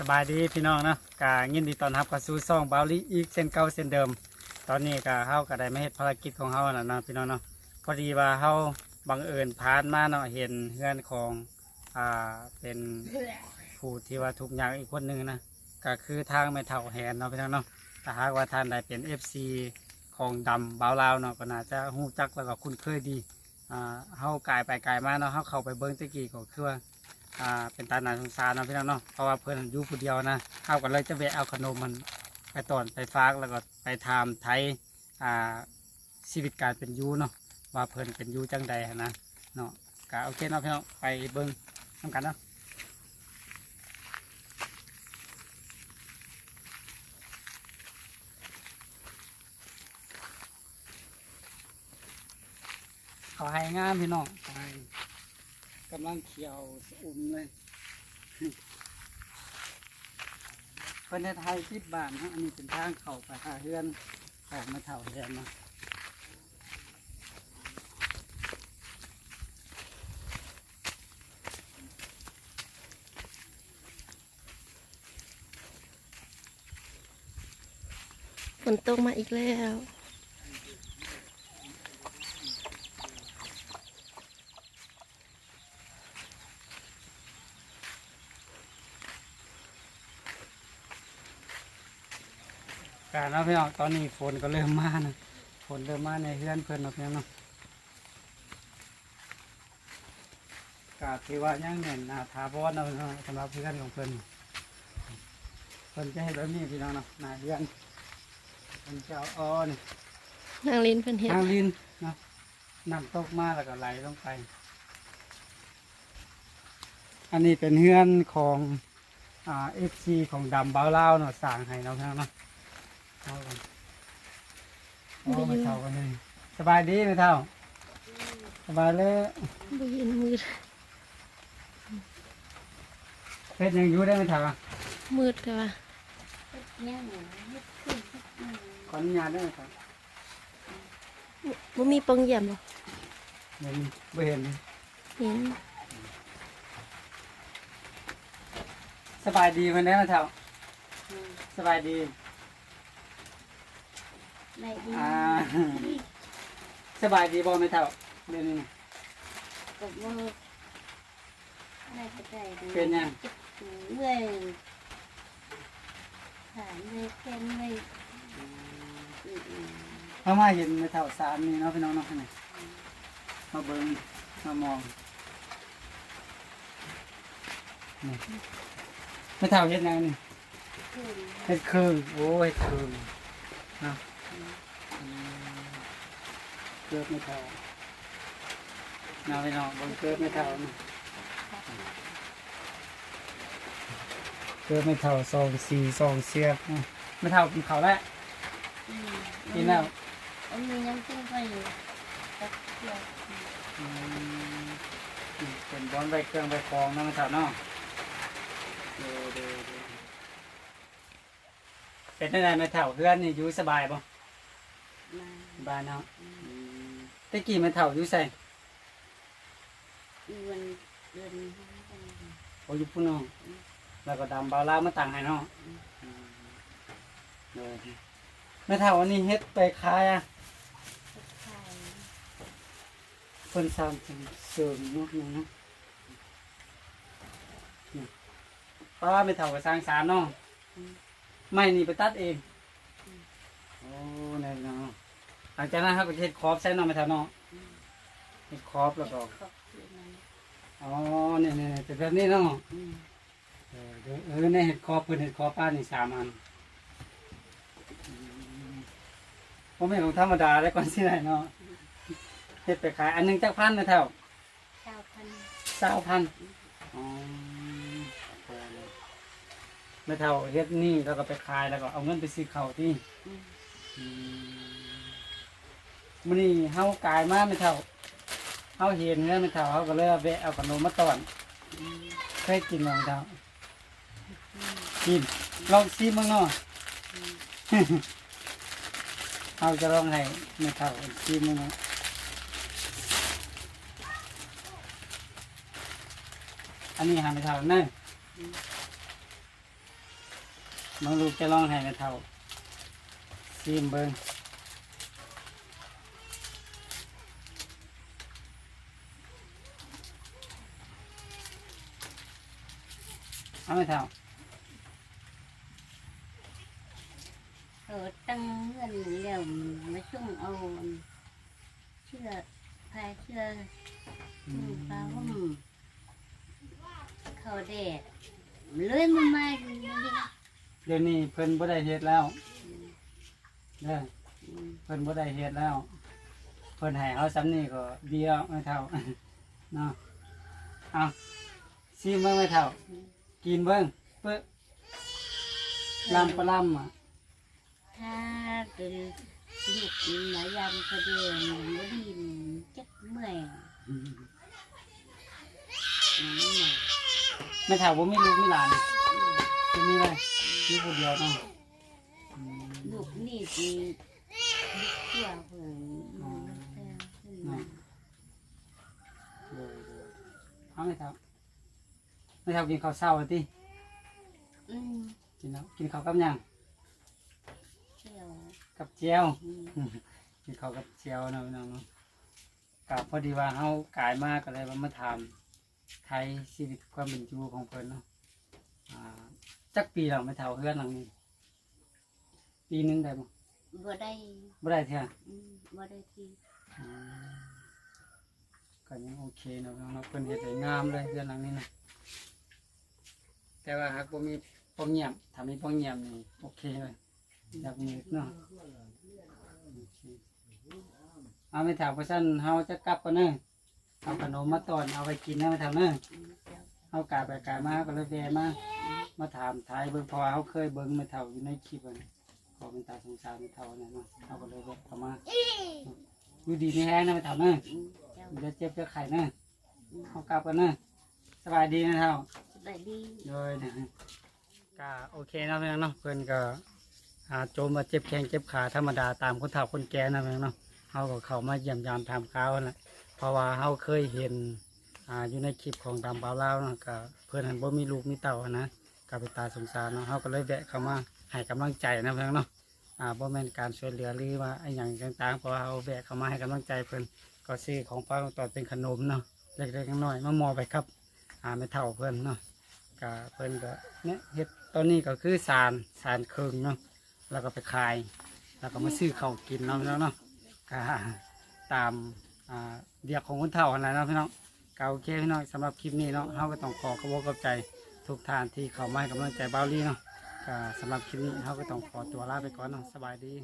สบายดีพี่น้องเนาะกายินดีตอนรับเข้าสู่ซ่องบาลี่อีกเส้นเก่าเส้นเดิม ตอนนี้ก็เฮาก็ได้ไมาเฮ็ดภารกิจของเฮาแล้วเนาะพี่น้องเนาะพอดีว่าเฮาบังเอิญผ่านมาเนาะเห็นเฮือนของอ่าเป็นผู้ที่ว่าทุกข์ยากอีกคนหนึ่งนะก็คือทางแม่เฒ่าแหนเนาะพี่น้องเนาะถ้าหากว่าท่านใดเป็น FC ของดำบาลาวเนาะก็น่าจะฮู้จักแล้วก็คุ้นเคยดีอ่าเฮากายไปกายมาเนาะเฮาเข้าไปเบิ่งตะกี้ก็คือว่า อ่าเป็นตาหนาสงสารเนาะพี่น้องเนาะเพราะว่าเพื่อนอยู่ผู้เดียวนะเอากันเลยจะแวะเอาขนมมันไปตอนไปฟากแล้วก็ไปทำไทยอ่าชีวิตการเป็นอยูเนาะว่าเพื่อนเป็นอยูจังใดหั้นนะเนาะก็โอเคเนาะพี่น้องไปเบิ้งทำกันเนาะเขาให้งามพี่น้องไป กำลังเขียวสอุ่มเลยเพื่อนไทยคิดบานฮะอันนี้เป็นทางเข้าไปหาเฮือนของมาเท่าเฮือนเนาฝนตกมาอีกแล้ว การเนาะพี่น้องตอนนี้ฝนก็เริ่มมานะฝนเริ่มมาในเฮือนเพื่อนเนาะพี่น้องเนาะกาที่ว่ายังเน่นหนาทาบอนเนาะพี่น้องสำหรับเพื่อนของเพื่อนเพื่อนจะให้แบบนี้พี่น้องเนาะหนาเฮือนเพื่อนจะเอาอ้อนี่นางลินเพิ่นเห็ดทางลินเนาะน้ำตกมาแล้วก็ไหลลงไป อันนี้เป็นเฮือนของอ่าเอฟซีของดำเบาเล่าวเนาะสั่งให้เนาะพี่น้องเนาะ เอากันโอ้ไม่เท่ากันเลยสบายดีไม่เท่า สบายเลยบ่เห็นมืดเพชรยังอยู่ได้ไม่เท่าอะมืดค่ะว่าขออนุญาตได้ไหมครับบ่มีปองเยี่ยมบ่เดี๋ยวนี้ไม่เห็นเลยเห็นสบายดีมันได้ไม่เท่าสบายดี ไม่ดีอ่าสบายดีบ่ไม่เท่าเดี๋ยวนี้นะกับมืออะไรก็ได้ดีเป็นยังเมื่อยขาเมื่อยแขนเมื่อยอืมเขามาเห็นไม่เท่าสามนี่เนาะพี่น้องเนาะข้างในมาเบิ้งมามองนี่ไม่เท่าเห็นยังนี่ๆขึ้นเห็ดเคืองโอ้เห็ดเคืองเนาะอืม เกิดไม่เท่าเนาะพี่น้องเบิ้งเกิดไม่เท่านะเกิดไม่เท่าสองสี่สองเสียบนะไม่เท่ากินข้าวแล้วอืมกินแล้วอันนี้ยังขึ้นไปอยู่ตักเกี่ยวอืมเป็นบอลใบเครื่องใบคลองนะไม่เท่าเนาะดูดูดูเป็นยังไงไม่เท่าเพื่อนนี่อยู่สบายป่ะมาสบายเนาะ ตะกี้ไม่เท่าอยู่ใส่อีวันเดือนโอ้อยู่ปุ่นเนาะแล้วก็ดำบาวลามาต่างให้เนาะเออไม่เท่าอันนี้เฮ็ดไปขายอะไข่เพิ่นสร้างเป็นเสริมเนาะนี่เนาะนี่ป้าไม่เท่ากับสร้างสารเนาะไม่นี่ไปตัดเองโอ้เนี่ยเนาะห ลังจากนั้นเขาก็เฮ็ดคอบใส่เนาไม่เท่าเนาะเฮ็ดคอบแล้วก็อ๋อเนี่ยเนี่ยเนี่ยเป็นแบบนี้เนาะเออเดี๋ยวเออเนี่ยเห็ดคอปืนเห็ดคอป้านี่สามอันอืมผมไม่ของธรรมดาได้ก่อนสิไหนเนาะเห็ดไปขาย อันหนึงจักพันนะเท่า เก้าพันสาวพันไม่เท่าเฮ็ดนี่แล้วก็ไปขายแล้วก็เอาเงินไปซื้อเขาวที่อืม มมื้อนี้เฮากายมาไม่เท่าเฮาเห็นเงินไม่เท่าเฮาก็เลยเอาแวะเอาขนมมาตอนเคยกินบ้างเท่ากินลองซีมึงเนาะเอาจะลองให้ไม่เท่าซีมึงเนาะอันนี้หาไม่เท่าเนั่นน้องลูกจะลองให้แม่เท่าซีมเบิ้ง เอาไม่เท่าเออตั้งเงินเดี๋ยวมาช่วงเอาเชื่อพายเชื่ออือืมมปลาหุ่มเขาแดดเลยมามาอยู่นี่เดี๋ยวนี้เพิ่นบ่ได้เฮ็ดแล้วเด้ออืมเพิ่นบ่ได้เฮ็ดแล้ว เพิ่นให้เอาซ้ำนี่ก็เดียวไม่เท่าเนาะเอาซีมเบิ่งไม่เท่า กินเบิ่งเปิ้ลำปลาลำอะถ้าเป็นลูกหมายามเขาเดินบ่ไดีจักเมื่อยนั่นน่ะไม่เท่าบ่มีลูกมีหลานจะมีอะไรมีผู้เดียวเนาะอืมลูกนี่สิลูกเชื่อเพิ่นอืมแต่เพิ่นน่ะเดี๋ยวเดี๋ยวเอาไม่เท่า ไม่เท่ากินข้าวเช้าอะติอืมกินแล้วกินข้าวกับหยังเชื่อกับเจียว อืมกินข้าวกับเจียวเนาะพี่น้องเนาะกับพอดีว่าเฮากายมากก็เลยว่ามาถามไทยชีวิตความเป็นอยู่ของเพิ่นเนาะอ่าจักปีแล้วไม่เท่าเฮือนหลังนี้ปีหนึงได้บ่บ่ได้บ่ได้เท่า อืมบ่ได้ที่อืมก็ยังโอเคเนาะพี่น้องเนาะเพิ่นเฮ็ดได้งามเลยเฮือนหลังนี้นะ แต่ว่าหากบ่มีป้องเงียบถ้ามีป้องเงียบนี่โอเคเลยอยากมีเนาะโอเคเอาไม่ถามเพราะฉันเฮาจะกลับกันเนาะเอาขนมมาตอนเอาไปกินนะไม่ทำเนาะอืมเจ้าเฮากาไปกายมาก็เลยแวะมามาถามทายเบิ่งเพราะเฮาเคยเบิ่งไม่เท่าอยู่ในคลิปอะนะขอเป็นตาสงสารไม่เท่าเนี่ยเนาะเฮาก็เลยแวะเข้ามาอยู่ดีนี่แฮงนะไม่เท่าเนาะเจ้าเดี๋ยวเจ็บจะไข่เนาะเฮากลับกันเนาะสบายดีนะเท่า สบายดีโดยนะก็โอเคนะเพื่อนเนาะเพื่อนก็อาโจมมาเจ็บแข้งเจ็บขาธรรมดาตามคนเฒ่าคนแก่นะเพื่อนเนาะเขาก็เข้ามาเยี่ยมยามทำข้าวนั่นแหละเพราะว่าเขาเคยเห็นอ่าอยู่ในคลิปของดำเบาเล่าวเนาะก็เพื่อนหันบ่มีลูกมีเต่าอะนะก็ไปตาสงสารเนาะเขาก็เลยแวะเข้ามาให้กำลังใจนะเพื่อนเนาะอ่าบ่แม่นการช่วยเหลือหรือว่าไอ้อย่างต่างๆเพราะว่าเขาแวะเข้ามาให้กำลังใจเพื่อนก็ซื้อของฝากของตอนเป็นขนมเนาะเล็กๆน้อยๆมามอบไปครับอ่าไม่เท่าเพื่อนเนาะ ก็เพิ่นก็เนี่ยเฮ็ดตอนนี้ก็คือสารสารเคืองเนาะแล้วก็ไปขาย แล้วก็มาซื้อข้าวกินเนาะพี่น้องเนาะก็ตามอ่าเดียกของคนเฒ่าอะไรเนาะพี่น้องก็โอเคพี่น้องสำหรับคลิปนี้เนาะเฮาก็ต้องขอขอบคุณขอบใจทุกท่านที่เข้ามาให้กำลังใจเบาลี่เนาะก็สำหรับคลิปนี้เฮาก็ต้องขอตัวลาไปก่อนเนาะสบายดี